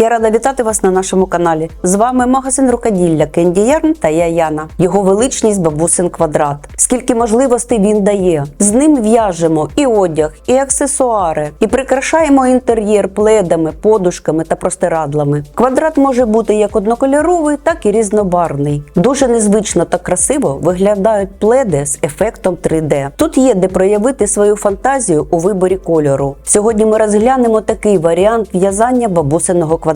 Я рада вітати вас на нашому каналі. З вами магазин рукоділля Кенді Ярн та я Яна. Його величність бабусин квадрат. Скільки можливостей він дає. З ним в'яжемо і одяг, і аксесуари, і прикрашаємо інтер'єр пледами, подушками та простирадлами. Квадрат може бути як однокольоровий, так і різнобарвний. Дуже незвично та красиво виглядають пледи з ефектом 3D. Тут є де проявити свою фантазію у виборі кольору. Сьогодні ми розглянемо такий варіант в'язання бабусиного квадрату.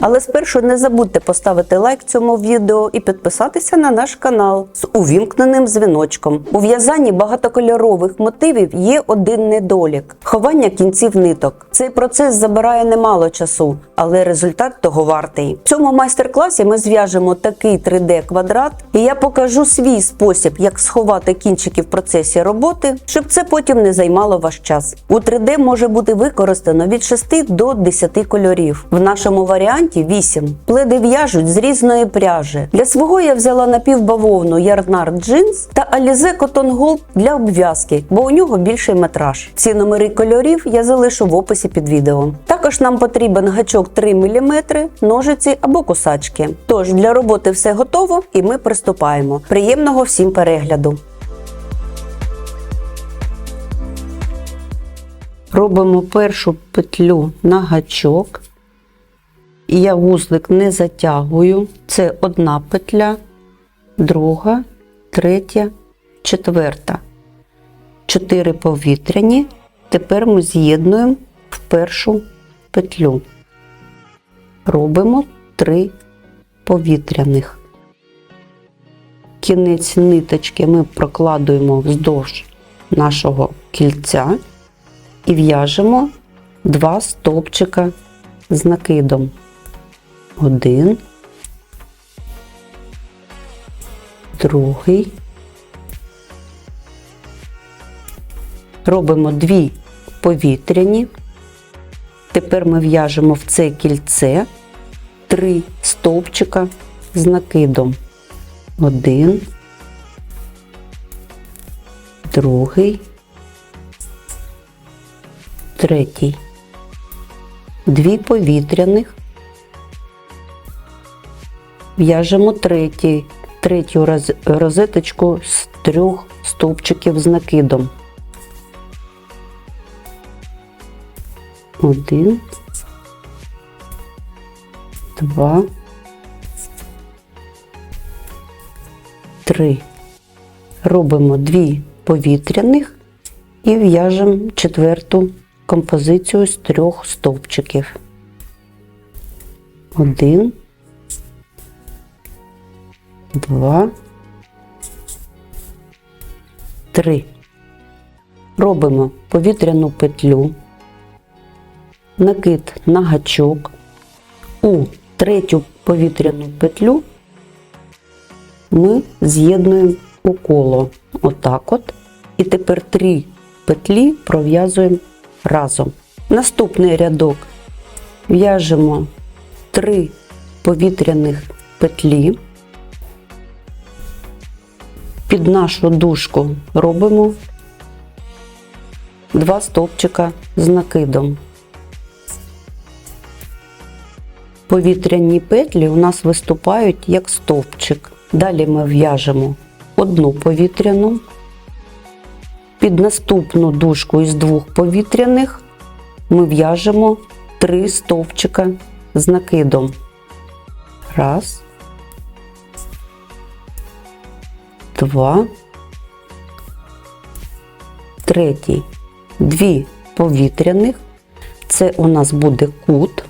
Але спершу не забудьте поставити лайк цьому відео і підписатися на наш канал з увімкненим дзвіночком. У в'язанні багатокольорових мотивів є один недолік ховання кінців ниток. Цей процес забирає немало часу, але результат того вартий. В цьому майстер-класі ми зв'яжемо такий 3D квадрат, і я покажу свій спосіб, як сховати кінчики в процесі роботи, щоб це потім не займало ваш час. У 3D може бути використано від 6 до 10 кольорів. В нашому варіанті 8. Пледи в'яжуть з різної пряжі. Для свого я взяла напівбавовну Ярнар Джинс та Alize Cotton Gold для обв'язки, бо у нього більший метраж. Ці номери кольорів я залишу в описі під відео. Також нам потрібен гачок 3 мм, ножиці або кусачки. Тож для роботи все готово і ми приступаємо. Приємного всім перегляду! Робимо першу петлю на гачок. І Я вузлик не затягую. Це одна петля, друга, третя, четверта. Чотири повітряні. Тепер ми з'єднуємо в першу петлю. Робимо три повітряних. Кінець ниточки ми прокладуємо вздовж нашого кільця і в'яжемо два стовпчика з накидом. Один, другий. Робимо дві повітряні. Тепер ми в'яжемо в це кільце три стовпчика з накидом. Один, другий, третій. Дві повітряних. В'яжемо третій, третю роз- розеточку з трьох стовпчиків з накидом. Один, два, три. Робимо дві повітряних і в'яжемо четверту композицію з трьох стовпчиків. Один, два, три. Робимо повітряну петлю, накид на гачок. У третю повітряну петлю ми з'єднуємо у коло. Отак от. І тепер три петлі пров'язуємо разом. Наступний рядок в'яжемо три повітряних петлі. Під нашу дужку робимо два стовпчика з накидом. Повітряні петлі у нас виступають як стовпчик. Далі ми в'яжемо одну повітряну. Під наступну дужку із двох повітряних ми в'яжемо три стовпчика з накидом. Раз, два, третій. Дві повітряних. Це у нас буде кут.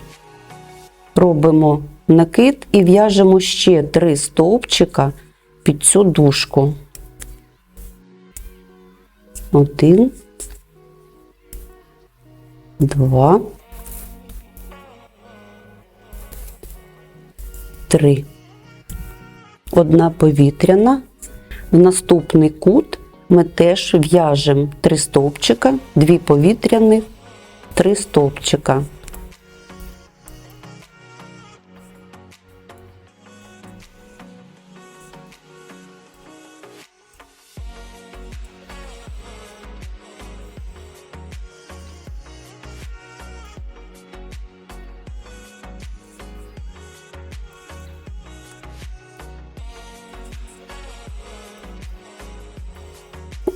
Робимо накид і в'яжемо ще три стовпчика під цю дужку. Один, два, три. Одна повітряна. В наступний кут ми теж в'яжемо три стовпчика, дві повітряних, три стовпчика.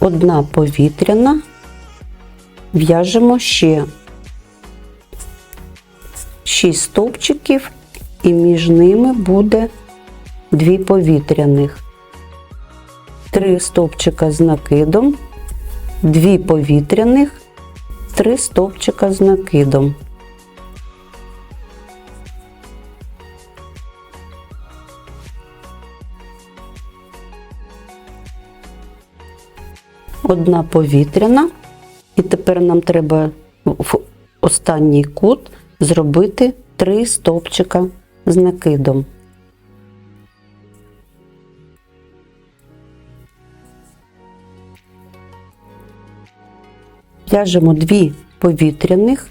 Одна повітряна, в'яжемо ще 6 стовпчиків, і між ними буде 2 повітряних. 3 стовпчика з накидом, 2 повітряних, 3 стовпчика з накидом. Одна повітряна, і тепер нам треба в останній кут зробити 3 стовпчика з накидом. В'яжемо дві повітряних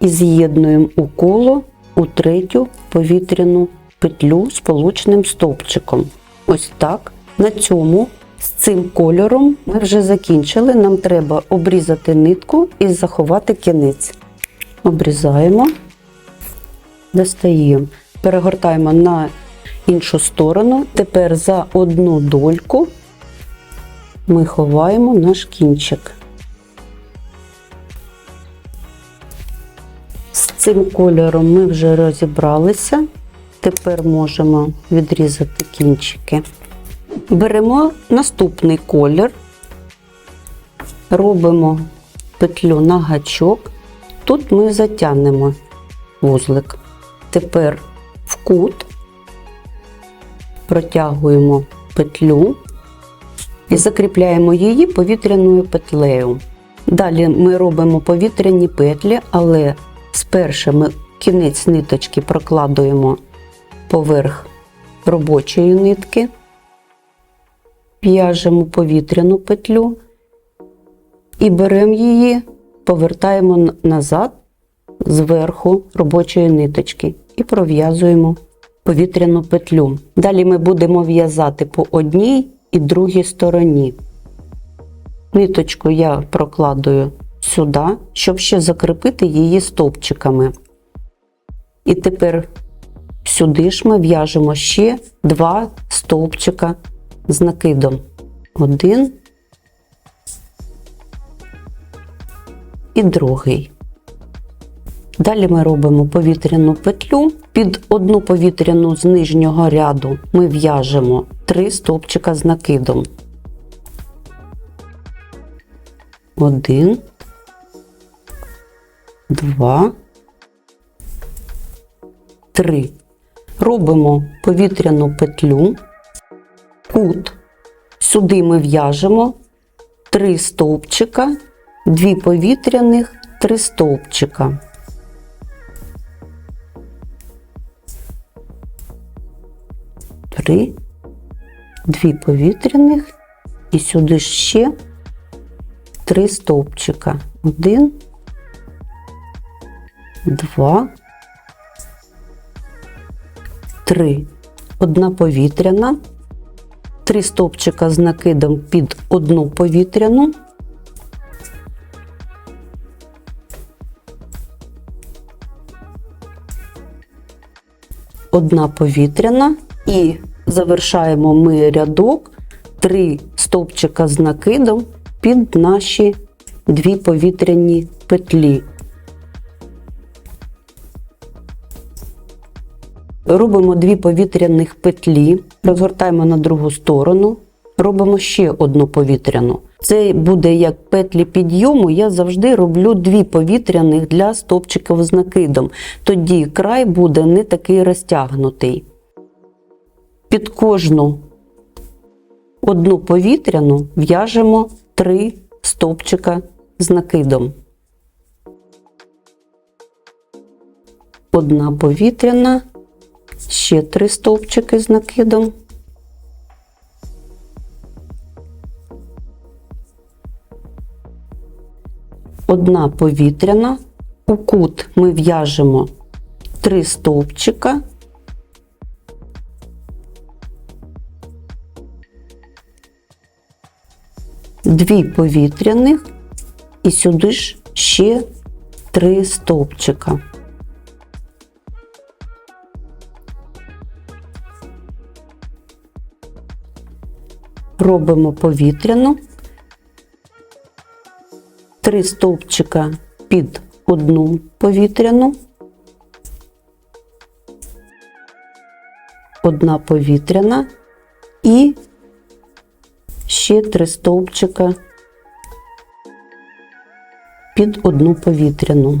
і з'єднуємо у коло у третю повітряну петлю сполучним стовпчиком. Ось так. На цьому з цим кольором ми вже закінчили. Нам треба обрізати нитку і заховати кінець. Обрізаємо, достаємо, перегортаємо на іншу сторону. Тепер за одну дольку ми ховаємо наш кінчик. З цим кольором ми вже розібралися. Тепер можемо відрізати кінчики. Беремо наступний колір, робимо петлю на гачок. Тут ми затягнемо вузлик. Тепер в кут протягуємо петлю і закріпляємо її повітряною петлею. Далі ми робимо повітряні петлі, але спершу ми кінець ниточки прокладуємо поверх робочої нитки, в'яжемо повітряну петлю і беремо її, повертаємо назад зверху робочої ниточки і пров'язуємо повітряну петлю. Далі ми будемо в'язати по одній і другій стороні. Ниточку я прокладую сюди, щоб ще закріпити її стовпчиками. І тепер сюди ж ми в'яжемо ще два стовпчика з накидом. Один і другий. Далі ми робимо повітряну петлю. Під одну повітряну з нижнього ряду ми в'яжемо три стовпчика з накидом. Один, два, три. Робимо повітряну петлю, кут. Сюди ми в'яжемо три стовпчика, дві повітряних, три стовпчика. Три, дві повітряних і сюди ще три стовпчика. Один, два, три. Одна повітряна, три стовпчика з накидом під одну повітряну. Одна повітряна і завершаємо ми рядок три стовпчика з накидом під наші дві повітряні петлі. Робимо дві повітряних петлі, розгортаємо на другу сторону, робимо ще одну повітряну. Це буде як петлі підйому. Я завжди роблю дві повітряних для стовпчиків з накидом. Тоді край буде не такий розтягнутий. Під кожну одну повітряну в'яжемо три стовпчика з накидом. Одна повітряна, ще три стовпчики з накидом. Одна повітряна, у кут ми в'яжемо три стовпчика. Дві повітряних і сюди ж ще три стовпчика. Робимо повітряну. Три стовпчика під одну повітряну, одна повітряна. І ще три стовпчика під одну повітряну.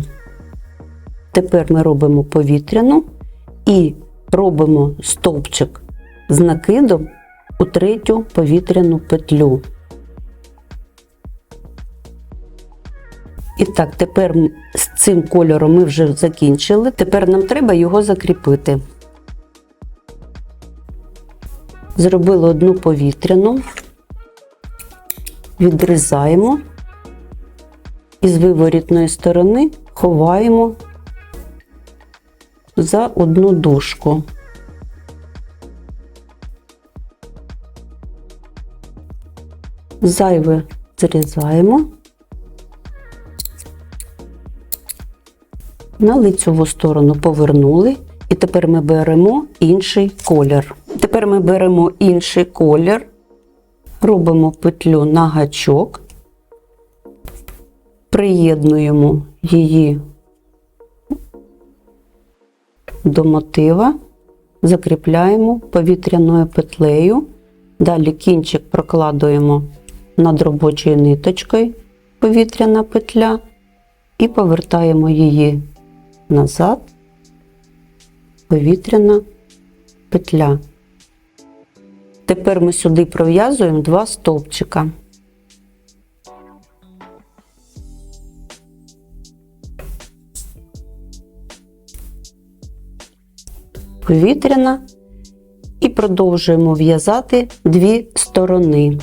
Тепер ми робимо повітряну і робимо стовпчик з накидом у третю повітряну петлю. І так, тепер з цим кольором ми вже закінчили. Тепер нам треба його закріпити. Зробили одну повітряну, відрізаємо і з виворітної сторони ховаємо за одну дужку. Зайве зрізаємо. На лицьову сторону повернули, і тепер ми беремо інший колір. Тепер ми беремо інший колір, робимо петлю на гачок, приєднуємо її до мотива, закріпляємо повітряною петлею. Далі кінчик прокладуємо над робочою ниточкою повітряна петля і повертаємо її назад, повітряна петля. Тепер ми сюди пров'язуємо два стовпчика. Повітряна і продовжуємо в'язати дві сторони.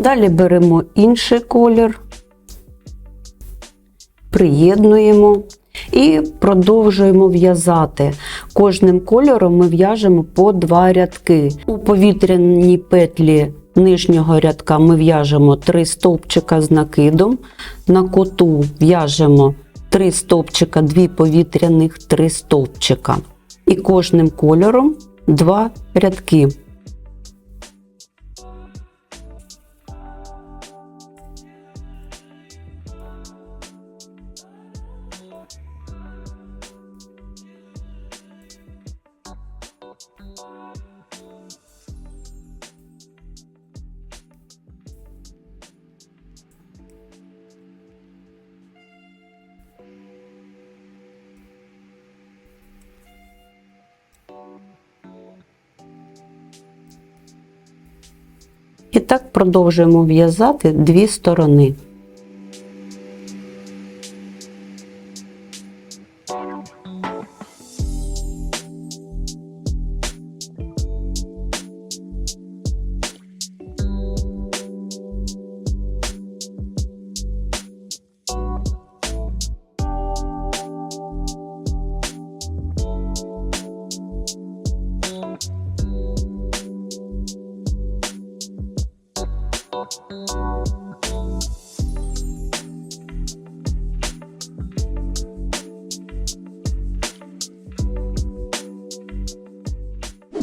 Далі беремо інший колір, приєднуємо і продовжуємо в'язати. Кожним кольором ми в'яжемо по два рядки. У повітряній петлі нижнього рядка ми в'яжемо 3 стовпчика з накидом, на коту в'яжемо 3 стовпчика, 2 повітряних, 3 стовпчика. І кожним кольором 2 рядки. І так продовжуємо в'язати дві сторони.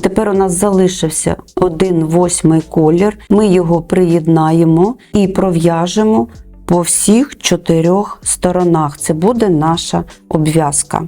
Тепер у нас залишився один восьмий колір. Ми його приєднаємо і пров'яжемо по всіх чотирьох сторонах. Це буде наша обв'язка.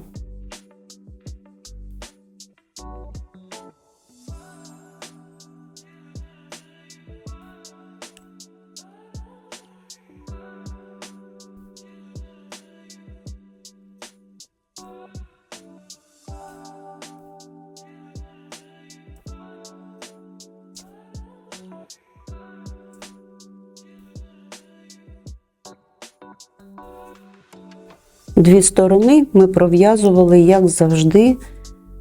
Дві сторони ми пров'язували, як завжди,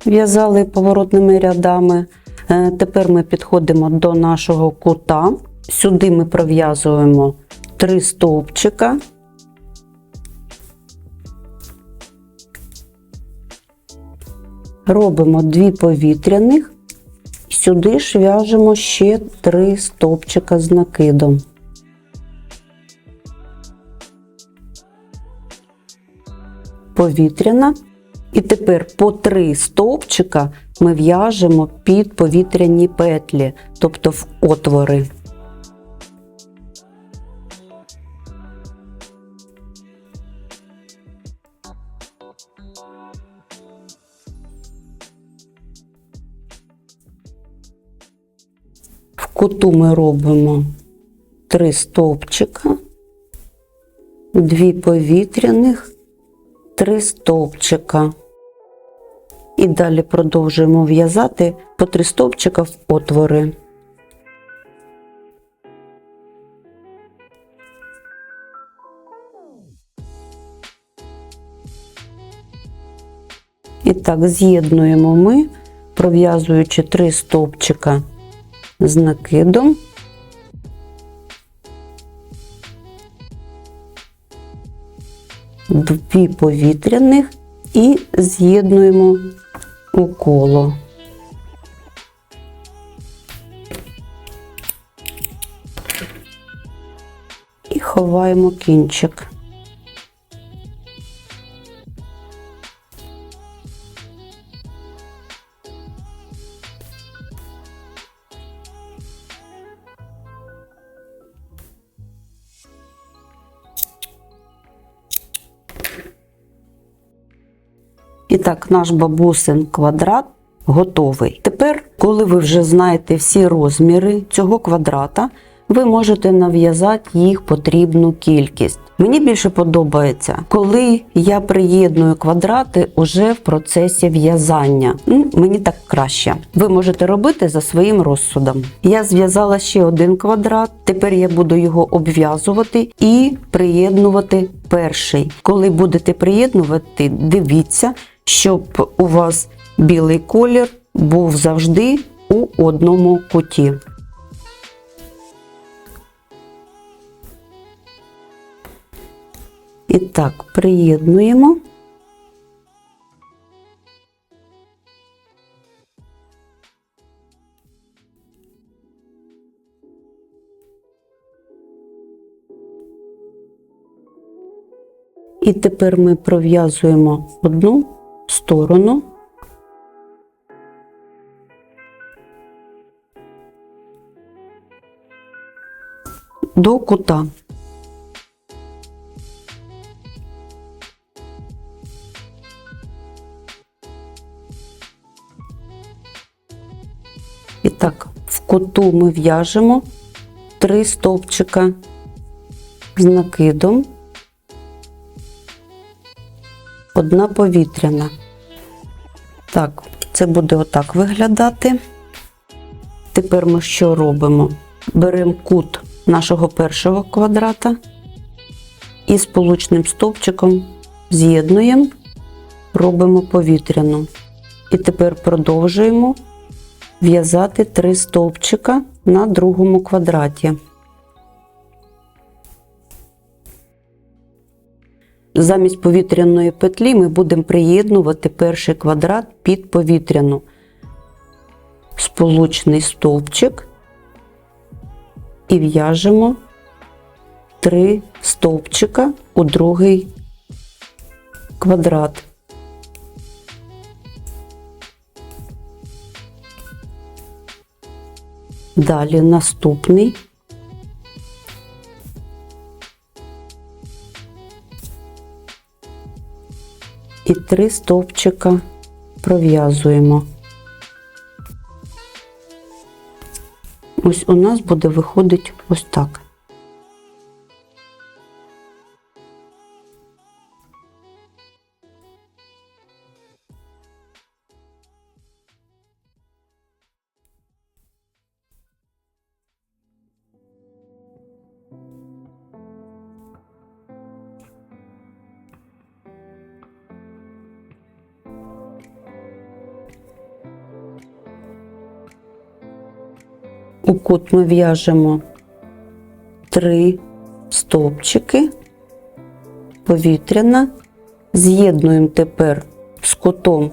в'язали поворотними рядами. Е, Тепер ми підходимо до нашого кута. Сюди ми пров'язуємо три стовпчика. Робимо дві повітряних, сюди ж в'яжемо ще три стовпчика з накидом. Повітряна. І тепер по три стовпчика ми в'яжемо під повітряні петлі, тобто в отвори. В куту ми робимо три стовпчика, дві повітряних, три стовпчика. І далі продовжуємо в'язати по три стовпчика в отвори. І так, з'єднуємо ми, пров'язуючи три стовпчика з накидом. Дві повітряних і з'єднуємо у коло. І ховаємо кінчик. І так, наш бабусин квадрат готовий. Тепер, коли ви вже знаєте всі розміри цього квадрата, ви можете нав'язати їх потрібну кількість. Мені більше подобається, коли я приєдную квадрати уже в процесі в'язання. Ну, Мені так краще. Ви можете робити за своїм розсудом. Я зв'язала ще один квадрат, тепер я буду його обв'язувати і приєднувати перший. Коли будете приєднувати, дивіться, щоб у вас білий колір був завжди у одному куті. І так, приєднуємо. І тепер ми пров'язуємо одну сторону. До кута. І так, в куту ми в'яжемо три стовпчика з накидом, одна повітряна. Так, це буде отак виглядати. Тепер ми що робимо? Беремо кут нашого першого квадрата і сполучним стовпчиком з'єднуємо, робимо повітряну. І тепер продовжуємо в'язати три стовпчика на другому квадраті. Замість повітряної петлі ми будемо приєднувати перший квадрат під повітряну. Сполучний стовпчик і в'яжемо три стовпчика у другий квадрат. Далі наступний. І три стовпчика пров'язуємо. Ось у нас буде виходить ось так. У кут ми в'яжемо три стовпчики, повітряна, з'єднуємо тепер з кутом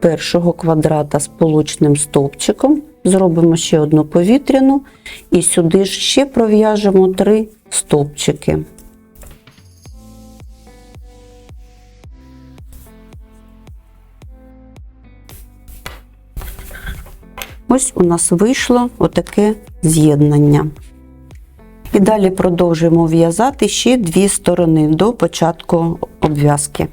першого квадрата сполучним стовпчиком, зробимо ще одну повітряну. І сюди ж ще пров'яжемо три стовпчики. Ось у нас вийшло отаке з'єднання. І далі продовжуємо в'язати ще дві сторони до початку обв'язки.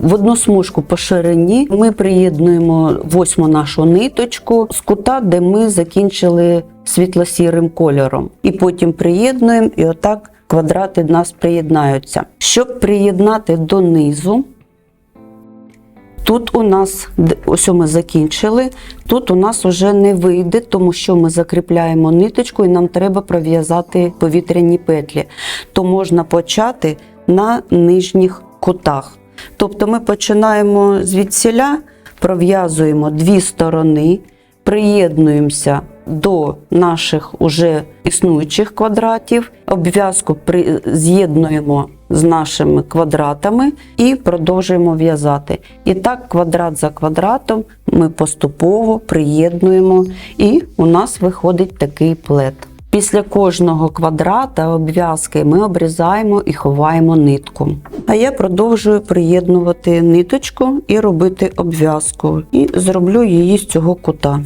В одну смужку по ширині ми приєднуємо восьму нашу ниточку з кута, де ми закінчили світло-сірим кольором. І потім приєднуємо, і отак квадрати в нас приєднаються. Щоб приєднати до низу, тут у нас, ось ми закінчили, тут у нас вже не вийде, тому що ми закріпляємо ниточку і нам треба пров'язати повітряні петлі. То можна почати на нижніх кутах. Тобто ми починаємо звідсіля, пров'язуємо дві сторони, приєднуємося до наших уже існуючих квадратів, обв'язку з'єднуємо з нашими квадратами і продовжуємо в'язати. І так, квадрат за квадратом ми поступово приєднуємо, і у нас виходить такий плет. Після кожного квадрата обв'язки ми обрізаємо і ховаємо нитку. А я продовжую приєднувати ниточку і робити обв'язку. І зроблю її з цього кута.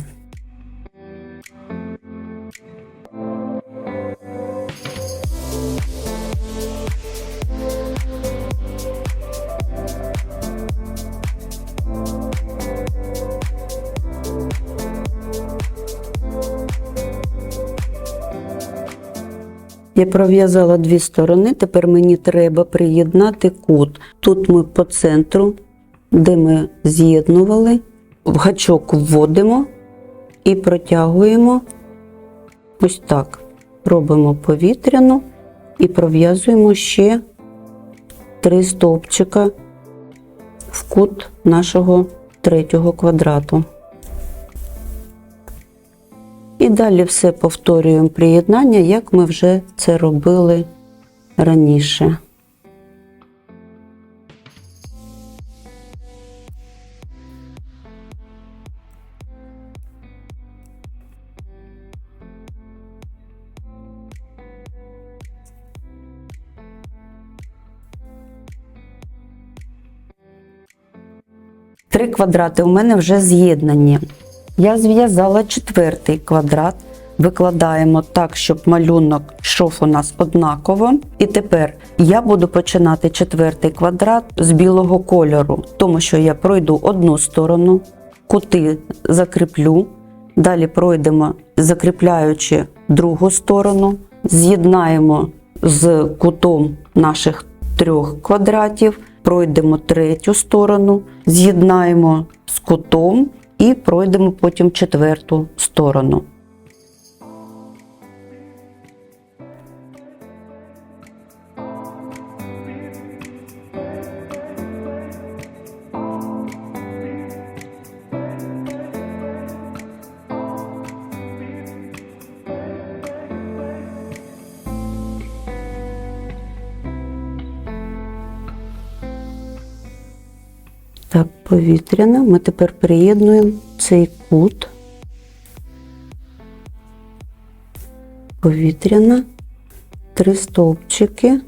Я пров'язала дві сторони, тепер мені треба приєднати кут. Тут ми по центру, де ми з'єднували, в гачок вводимо і протягуємо ось так. Робимо повітряну і пров'язуємо ще три стовпчика в кут нашого третього квадрату. І далі все повторюємо приєднання, як ми вже це робили раніше. Три квадрати у мене вже з'єднані. Я зв'язала четвертий квадрат, викладаємо так, щоб малюнок йшов у нас однаково. І тепер я буду починати четвертий квадрат з білого кольору, тому що я пройду одну сторону, кути закріплю, далі пройдемо, закріпляючи другу сторону, з'єднаємо з кутом наших трьох квадратів, пройдемо третю сторону, з'єднаємо з кутом і пройдемо потім четверту сторону. Повітряна. Ми тепер приєднуємо цей кут. Повітряна, три стовпчики.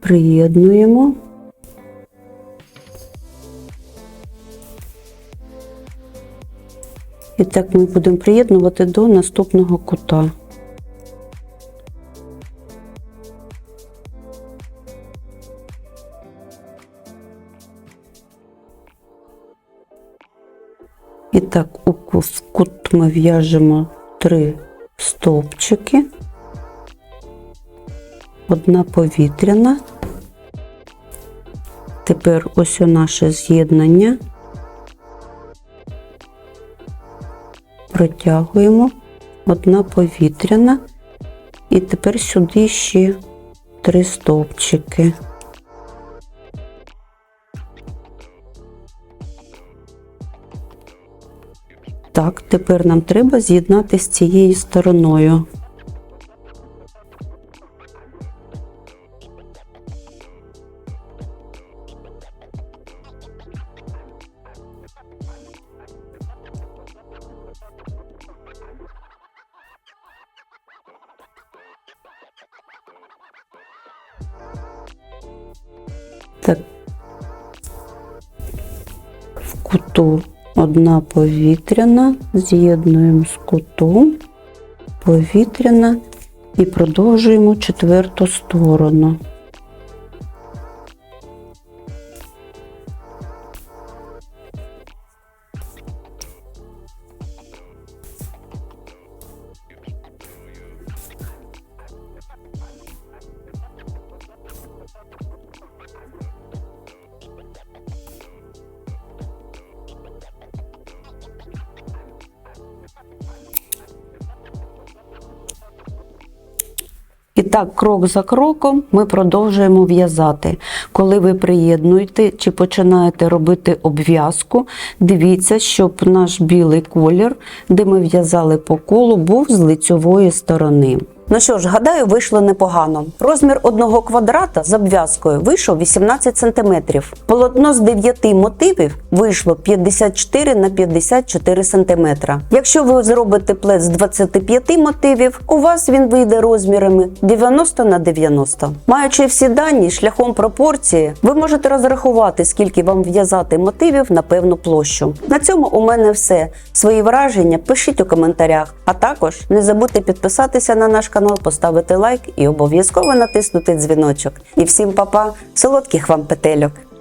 Приєднуємо. І так ми будемо приєднувати до наступного кута. І так, у кут ми в'яжемо три стовпчики, одна повітряна. Тепер ось у наше з'єднання. протягуємо, одна повітряна, і тепер сюди ще три стовпчики. Так, тепер нам треба з'єднати з цією стороною. Так. В куту одна повітряна, з'єднуємо з кутом, повітряна і продовжуємо четверту сторону. Так, крок за кроком ми продовжуємо в'язати. Коли ви приєднуєте чи починаєте робити обв'язку, дивіться, щоб наш білий колір, де ми в'язали по колу, був з лицьової сторони. Ну що ж, гадаю, вийшло непогано. Розмір одного квадрата з обв'язкою вийшов 18 см. Полотно з 9 мотивів вийшло 54 на 54 см. Якщо ви зробите плед з 25 мотивів, у вас він вийде розмірами 90 на 90. Маючи всі дані шляхом пропорції, ви можете розрахувати, скільки вам в'язати мотивів на певну площу. На цьому у мене все. Свої враження пишіть у коментарях, а також не забудьте підписатися на наш канал, поставити лайк і обов'язково натиснути дзвіночок. І всім па-па, солодких вам петельок!